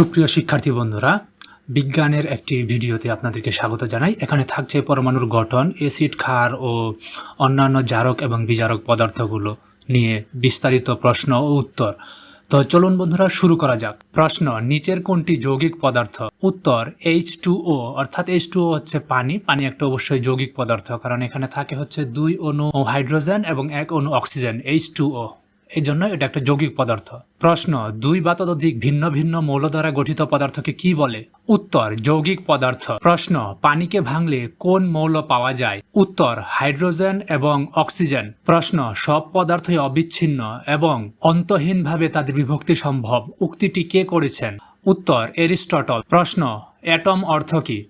সুপ্রিয় শিক্ষার্থী বন্ধুরা, বিজ্ঞানের একটি ভিডিওতে আপনাদেরকে স্বাগত জানাই। এখানে থাকছে পরমাণুর গঠন এসিড ক্ষার ও অন্যান্য জারক এবং বিজারক পদার্থগুলো নিয়ে বিস্তারিত প্রশ্ন ও উত্তর। তো চলুন বন্ধুরা, শুরু করা যাক। প্রশ্ন, নিচের কোনটি যৌগিক পদার্থ? উত্তর এইচ টু ও অর্থাৎ এইচ টু ও হচ্ছে পানি। পানি একটা অবশ্যই যৌগিক পদার্থ, কারণ এখানে থাকে হচ্ছে দুই অণু হাইড্রোজেন এবং এক অণু অক্সিজেন এইচ টু ও এই জন্য এটা একটা যৌগিক পদার্থ। প্রশ্ন, দুই বা ততোধিক ভিন্ন ভিন্ন মৌল দ্বারা গঠিত পদার্থকে কি বলে? উত্তর, যৌগিক পদার্থ। প্রশ্ন, পানিকে ভাঙলে কোন মৌল পাওয়া যায়? উত্তর, হাইড্রোজেন এবং অক্সিজেন। প্রশ্ন, সব পদার্থই অবিচ্ছিন্ন এবং অন্তহীনভাবে তাদের বিভক্তি সম্ভব। উক্তিটি কে করেছেন? উত্তর, এরিস্টটল। প্রশ্ন, অ্যাটম অর্থ কি?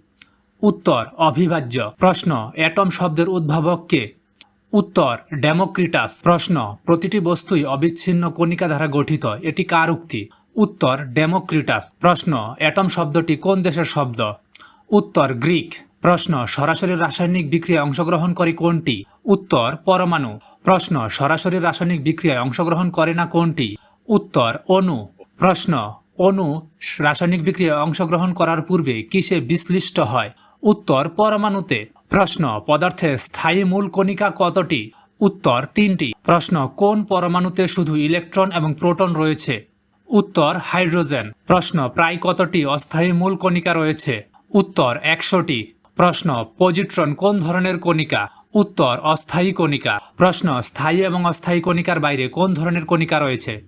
উত্তর, অবিভাজ্য। প্রশ্ন, অ্যাটম শব্দের উদ্ভাবক কে? উত্তর, ডেমোক্রিটাস। প্রশ্ন, প্রতিটি বস্তুই অবিচ্ছিন্ন কণিকা দ্বারা গঠিত, এটি কার উক্তি? উত্তর, ডেমোক্রিটাস। প্রশ্ন, অ্যাটম শব্দটি কোন দেশের শব্দ? উত্তর, গ্রিক। প্রশ্ন, সরাসরি রাসায়নিক বিক্রিয়ায় অংশগ্রহণ করে কোনটি? উত্তর, পরমাণু। প্রশ্ন, সরাসরি রাসায়নিক বিক্রিয়ায় অংশগ্রহণ করে না কোনটি? উত্তর, অণু। প্রশ্ন, অণু রাসায়নিক বিক্রিয়ায় অংশগ্রহণ করার পূর্বে কিসে বিশ্লিষ্ট হয়? উত্তর, পরমাণুতে। প্রশ্ন পদার্থের স্থায়ী মূল কণিকা কতটি? উত্তর, তিনটি। প্রশ্ন, কোন পরমাণুতে শুধু ইলেকট্রন এবং প্রোটন রয়েছে? উত্তর, হাইড্রোজেন। প্রশ্ন, প্রায় কতটি অস্থায়ী মূল কণিকা রয়েছে? উত্তর, একশোটি। প্রশ্ন, পজিট্রন কোন ধরনের কণিকা? উত্তর, অস্থায়ী কণিকা। প্রশ্ন, স্থায়ী এবং অস্থায়ী কণিকার বাইরে কোন ধরনের কণিকা রয়েছে?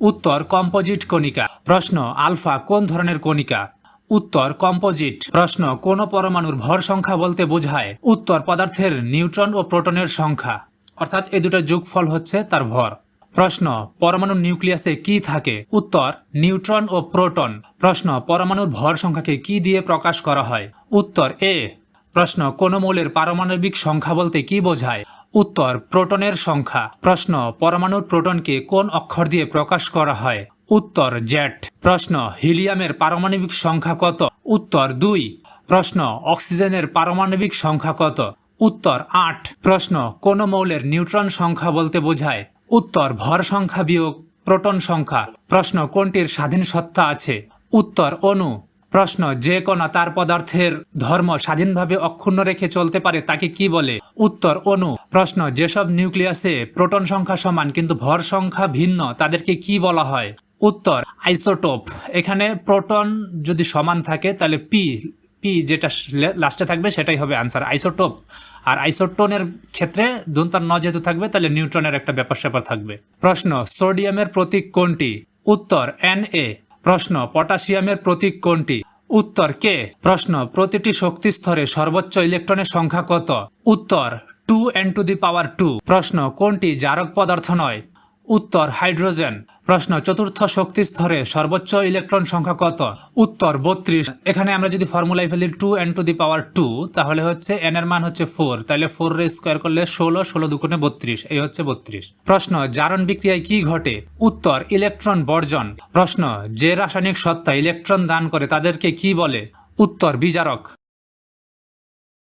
উত্তর, কম্পোজিট কণিকা। প্রশ্ন, আলফা কোন ধরনের কণিকা? উত্তর কম্পোজিট। প্রশ্ন, কোন পরমাণুর ভর সংখ্যা বলতে বোঝায়? উত্তর পদার্থের নিউট্রন ও প্রোটনের সংখ্যা। অর্থাৎ এ দুটো যোগফল হচ্ছে তার ভর। প্রশ্ন, পরমাণুর নিউক্লিয়াসে কি থাকে? উত্তর, নিউট্রন ও প্রোটন। প্রশ্ন, পরমাণুর ভর সংখ্যাকে কি দিয়ে প্রকাশ করা হয়? উত্তর, এ। প্রশ্ন, কোন মৌলের পারমাণবিক সংখ্যা বলতে কি বোঝায়? উত্তর, প্রোটনের সংখ্যা। প্রশ্ন, পরমাণুর প্রোটনকে কোন অক্ষর দিয়ে প্রকাশ করা হয়? উত্তর জেট প্রশ্ন, হিলিয়ামের পারমাণবিক সংখ্যা কত? উত্তর দুই। প্রশ্ন, অক্সিজেনের পারমাণবিক সংখ্যা কত? উত্তর আট। প্রশ্ন, কোন মৌলের নিউট্রন সংখ্যা বলতে বোঝায়? উত্তর, ভর সংখ্যা বিয়োগ প্রোটন সংখ্যা। প্রশ্ন, কোনটির স্বাধীন সত্তা আছে? উত্তর অণু প্রশ্ন, যে কণা তার পদার্থের ধর্ম স্বাধীনভাবে অক্ষুণ্ণ রেখে চলতে পারে, তাকে কি বলে? উত্তর অণু প্রশ্ন, যেসব নিউক্লিয়াসে প্রোটন সংখ্যা সমান, কিন্তু ভর সংখ্যা ভিন্ন, তাদেরকে কি বলা হয়? উত্তর, আইসোটোপ। এখানে প্রোটন যদি সমান থাকে, তাহলে পি পি যেটা লাস্টে থাকবে, সেটাই হবে আনসার আইসোটোপ। আর আইসোটোনের ক্ষেত্রে দন্তার ন যেহেতু থাকবে, তাহলে নিউট্রনের একটা ব্যাপার স্যাপার থাকবে। প্রশ্ন, সোডিয়ামের প্রতীক কোনটি? উত্তর এন এ প্রশ্ন, পটাশিয়ামের প্রতীক কোনটি? উত্তর কে প্রশ্ন, প্রতিটি শক্তি স্তরে সর্বোচ্চ ইলেকট্রনের সংখ্যা কত? উত্তর two N to the power two প্রশ্ন, কোনটি জারক পদার্থ নয়? উত্তর হাইড্রোজেন। প্রশ্ন, চতুর্থ শক্তি স্তরে সর্বোচ্চ ইলেকট্রন সংখ্যা কত? উত্তর, বত্রিশ। এখানে আমরা যদি ফর্মুলায় ফেলি two N to the power two তাহলে হচ্ছে এন এর মান হচ্ছে ফোর তাহলে ফোর রে স্কোয়ার করলে ষোলো ষোলো দুগুণে বত্রিশ। এই হচ্ছে বত্রিশ। প্রশ্ন, জারণ বিক্রিয়ায় কি ঘটে? উত্তর, ইলেকট্রন বর্জন। প্রশ্ন, যে রাসায়নিক সত্তা ইলেকট্রন দান করে তাদেরকে কি বলে? উত্তর, বিজারক।